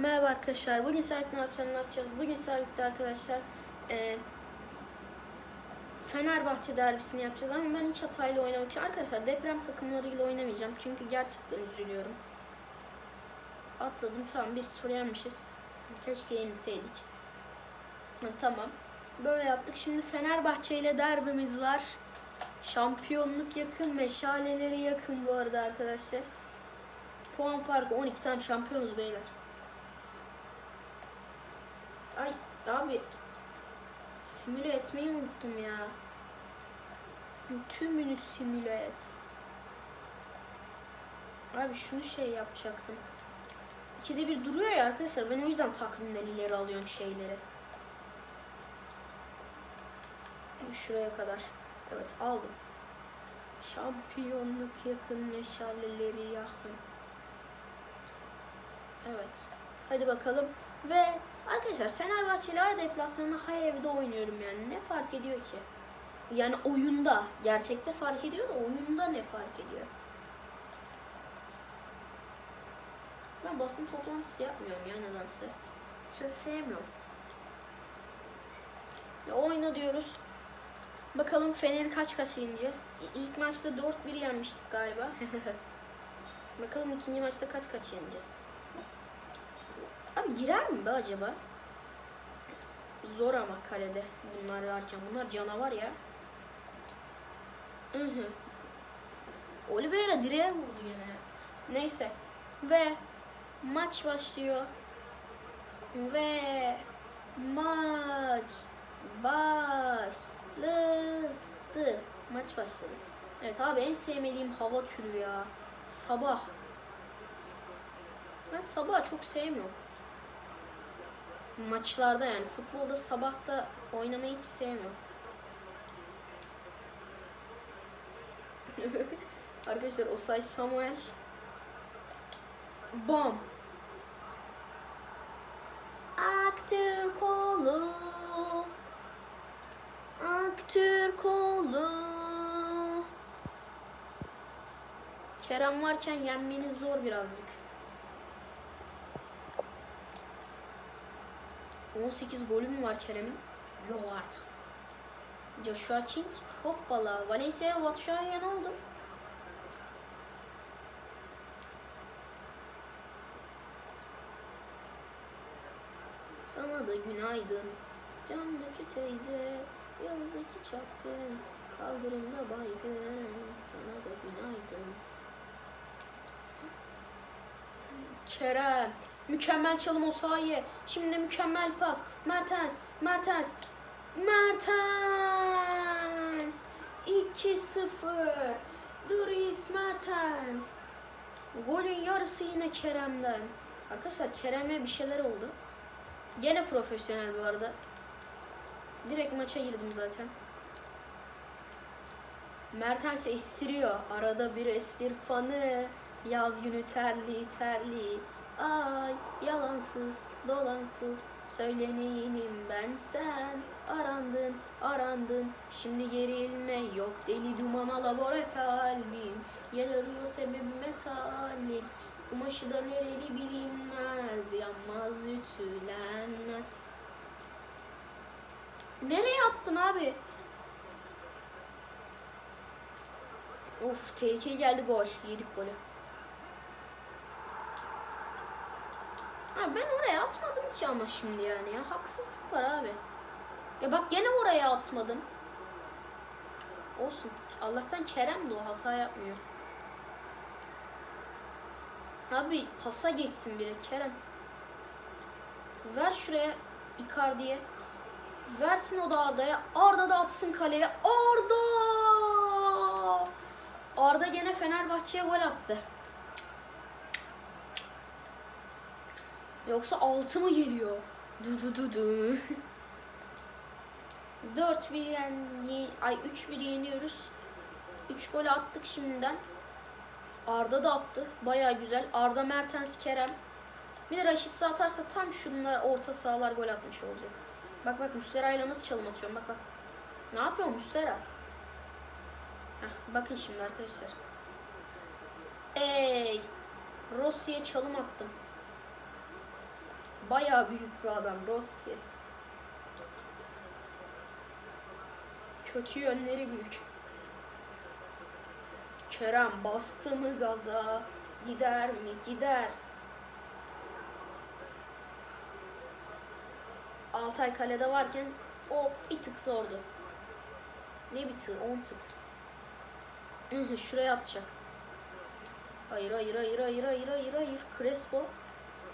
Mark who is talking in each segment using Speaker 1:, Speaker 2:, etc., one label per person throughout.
Speaker 1: Merhaba arkadaşlar. Bugün Serpil ne yapacağım, ne yapacağız? Bugün Serpil'de arkadaşlar e, Fenerbahçe derbisini yapacağız ama ben hiç Hatay'la oynamak için arkadaşlar deprem takımlarıyla oynamayacağım. Çünkü gerçekten üzülüyorum. Atladım tamam 1-0 yenmişiz. Keşke yenilseydik. Ha, tamam. Böyle yaptık. Şimdi Fenerbahçe ile derbimiz var. Şampiyonluk yakın, meşaleleri yakın bu arada arkadaşlar. Puan farkı 12 tane şampiyonuz beyler. Ay abi simüle etmeyi unuttum ya. Tümünü simüle et. Abi şunu şey yapacaktım. İkide bir duruyor ya arkadaşlar. Ben o yüzden takvimden ileri alıyorum şeyleri. Şuraya kadar. Evet aldım. Şampiyonluk yakın, meşaleleri yakın. Evet. Hadi bakalım. Ve arkadaşlar Fenerbahçe ile deplasmanında hay evde oynuyorum yani. Ne fark ediyor ki? Yani oyunda. Gerçekte fark ediyor da oyunda ne fark ediyor? Ben basın toplantısı yapmıyorum ya nedense. Hiç sevmiyorum. Ya oyna diyoruz. Bakalım Fener'i kaç kaç yeneceğiz? İlk maçta 4-1 yenmiştik galiba. Bakalım ikinci maçta kaç kaç yeneceğiz? Girer mi be acaba? Zor ama kalede bunlar varken. Bunlar canavar ya. Hı hı. Oliveira direğe vurdu yine. Neyse. Ve maç başlıyor. Ve maç başladı. Maç başladı. Evet abi en sevmediğim hava türü ya. Sabah. Ben sabah çok sevmiyorum. Maçlarda yani futbolda sabahta oynamayı hiç sevmiyorum. Arkadaşlar Osay Samuel Bam Aktör kolu Aktör kolu Kerem varken yenmeniz zor birazcık. 18 golü mü var Kerem'in? Yok artık. Joshua King hoppala. Valencia Batshuayi'ye ne oldu? Sana da günaydın. Camdaki teyze, yoldaki çapkın, kaldırımda baygın. Sana da günaydın. Kerem. Mükemmel çalım o sahaya. Şimdi mükemmel pas. Mertens. Mertens. Mertens. 2-0. Dries Mertens. Golün yarısı yine Kerem'den. Arkadaşlar Kerem'e bir şeyler oldu. Gene profesyonel bu arada. Direkt maça girdim zaten. Mertens estiriyor. Arada bir estirfanı. Yaz günü terli terli. Ay yalansız dolansız söyleneyim ben sen arandın arandın şimdi gerilme yok deli duman alabora kalbim yer arıyor sebebime talim kumaşı da nereli bilinmez yanmaz ütülenmez Nereye attın abi? Of tehlikeli geldi gol. Yedik golü. Ben oraya atmadım ki ama şimdi yani ya. Haksızlık var abi. Ya bak gene oraya atmadım. Olsun. Allah'tan Kerem de o hata yapmıyor. Abi pasa geçsin biri Kerem. Ver şuraya Icardi'ye. Versin o da Arda'ya. Arda da atsın kaleye. Arda! Arda gene Fenerbahçe'ye gol attı. Yoksa 6 mı geliyor? Du du du du. 4 1 yen, ay 3 1 yeniyoruz. 3 gol attık şimdiden. Arda da attı. Baya güzel. Arda Mertens Kerem. Bir de Raşit atarsa tam şunlar orta sahalar gol atmış olacak. Bak bak Muslera ile nasıl çalım atıyorum bak bak. Ne yapıyor Muslera? Heh, bakın şimdi arkadaşlar. Ey! Rossi'ye çalım attım. Bayağı büyük bir adam Rossi. Kötü yönleri büyük. Kerem bastı mı gaza? Gider mi? Gider. Altay kalede varken o bir tık zordu. Ne bir tık? 10 tık. Şuraya atacak. Hayır hayır hayır hayır hayır hayır hayır. Crespo.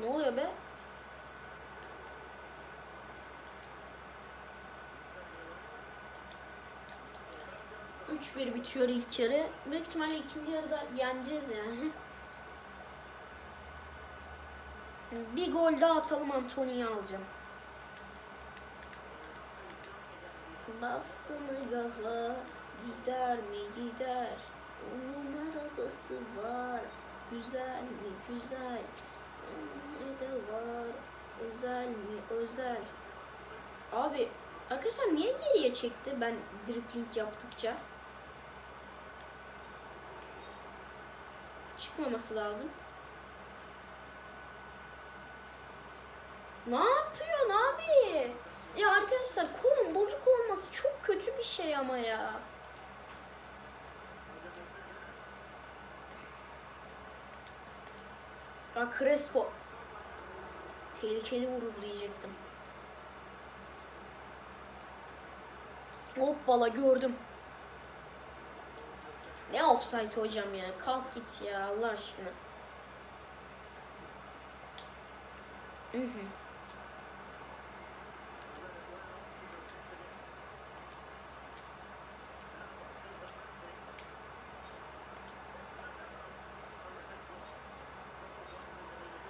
Speaker 1: Ne oluyor be? Üç bir bitiyor ilk yarı. Büyük ihtimalle ikinci yarıda yeneceğiz yani. Bir gol daha atalım Antony'yi alacağım. Bastı gaza gider mi gider Onun arabası var Güzel mi güzel Ne de var Özel mi özel Abi arkadaşlar niye geriye çekti ben dripling yaptıkça Çıkmaması lazım Ne yapıyorsun abi? Ya arkadaşlar kolun bozuk olması çok kötü bir şey ama ya. Ya Crespo. Tehlikeli vurur diyecektim. Hoppala gördüm. Ne offside hocam ya. Kalk git ya Allah aşkına. Hı hı.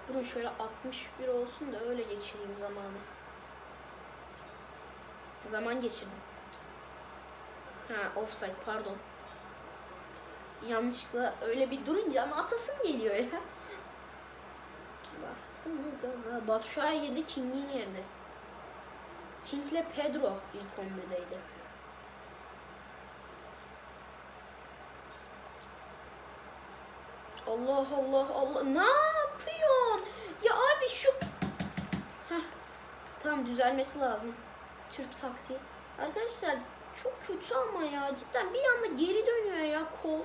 Speaker 1: Bunun şöyle 61 olsun da öyle geçireyim zamanı. Zaman geçirdim. Ha offside pardon. Yanlışlıkla öyle bir durunca ama atasım geliyor ya. Bastı mı gaza? Batshuayi girdi King'in yerine. King'le Pedro ilk 11'deydi. Allah Allah Allah. Ne yapıyorsun? Ya abi şu... Heh. Tamam düzelmesi lazım. Türk taktiği. Arkadaşlar çok kötü ama ya. Cidden bir anda geri dönüyor ya kol.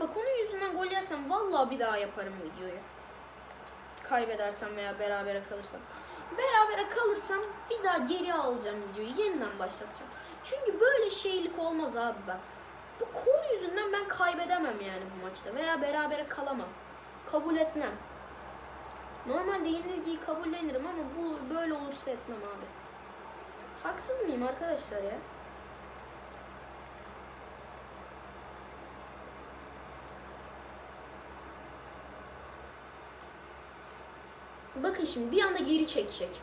Speaker 1: Bak onun yüzünden gol yersem vallahi bir daha yaparım videoyu. Kaybedersem veya berabere kalırsam. Berabere kalırsam bir daha geri alacağım videoyu. Yeniden başlatacağım. Çünkü böyle şeylik olmaz abi bak. Bu kol yüzünden ben kaybedemem yani bu maçta veya berabere kalamam. Kabul etmem. Normalde yenilgiyi kabullenirim ama bu böyle olursa etmem abi. Haksız mıyım arkadaşlar ya? Bakın şimdi bir anda geri çekecek.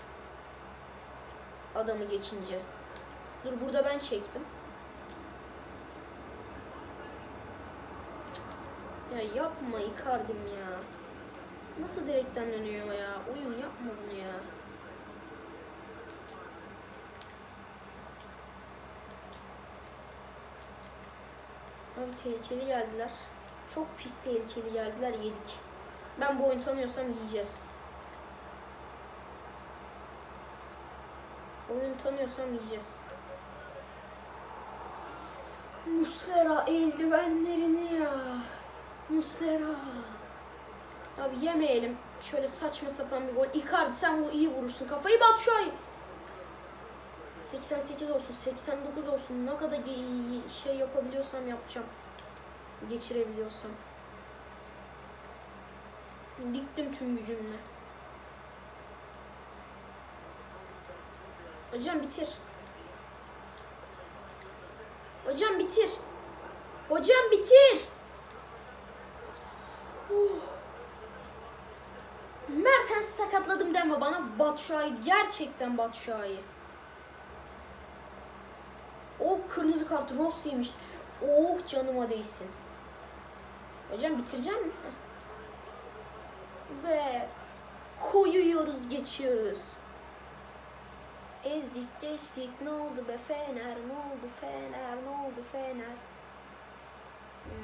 Speaker 1: Adamı geçince. Dur burada ben çektim. Ya yapma Icardim ya. Nasıl direkten dönüyor ya? Oyun yapma bunu ya. Abi tehlikeli geldiler. Çok pis tehlikeli geldiler yedik. Ben bu oyunu tanıyorsam yiyeceğiz. Oyunu tanıyorsam yiyeceğiz. Muslera eldivenlerini ya. Muslera. Abi yemeyelim. Şöyle saçma sapan bir gol. Icardi sen vur, iyi vurursun. Kafayı bat şu ay. 88 olsun, 89 olsun. Ne kadar şey yapabiliyorsam yapacağım. Geçirebiliyorsam. Diktim tüm gücümle. Hocam bitir. Hocam bitir. Hocam bitir. Uh. Mertens sakatladım deme bana Batshuayi gerçekten Batshuayi. Oh kırmızı kart Rossi'ymiş. Oh canıma değsin. Hocam bitireceğim mi? Ve koyuyoruz geçiyoruz. Ezdik geçtik ne oldu be Fener ne oldu Fener ne oldu Fener.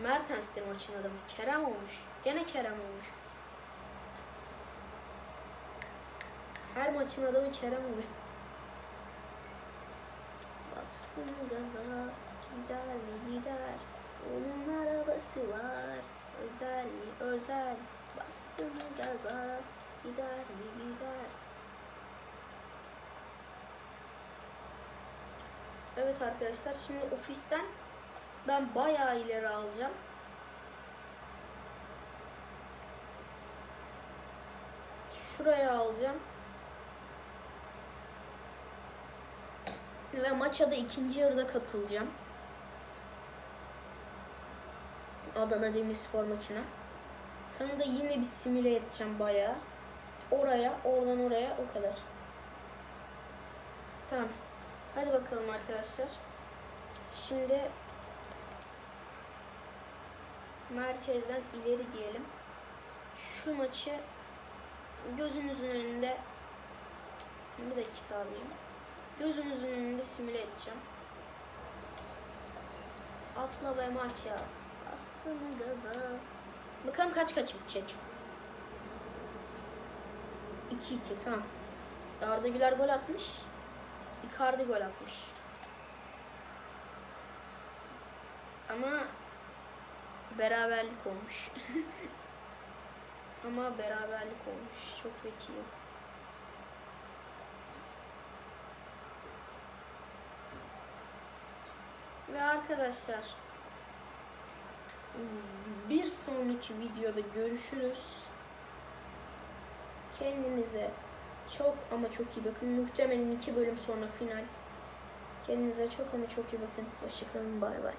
Speaker 1: Mertens de maçın adamı. Kerem olmuş. Gene Kerem olmuş. Her maçın adamı Kerem oluyor. Bastım gaza gider mi gider. Onun arabası var. Özel mi özel. Bastım gaza gider mi gider. Evet arkadaşlar şimdi ofisten ben bayağı ileri alacağım. Şuraya alacağım. Ve maça da ikinci yarıda katılacağım. Adana Demirspor maçına. Sonra da yine bir simüle edeceğim bayağı. Oraya, oradan oraya o kadar. Tamam. Hadi bakalım arkadaşlar. Şimdi merkezden ileri diyelim. Şu maçı gözünüzün önünde bir dakika abicim. Gözünüzün önünde simüle edeceğim. Atla ve maça. Bastım gaza. Bakalım kaç kaç bitecek. 2-2 tamam. Arda Güler gol atmış. Icardi gol atmış. Ama beraberlik olmuş. Ama beraberlik olmuş. Çok zekiyim. Ve arkadaşlar bir sonraki videoda görüşürüz. Kendinize çok ama çok iyi bakın. Muhtemelen iki bölüm sonra final. Kendinize çok ama çok iyi bakın. Hoşçakalın. Bay bay.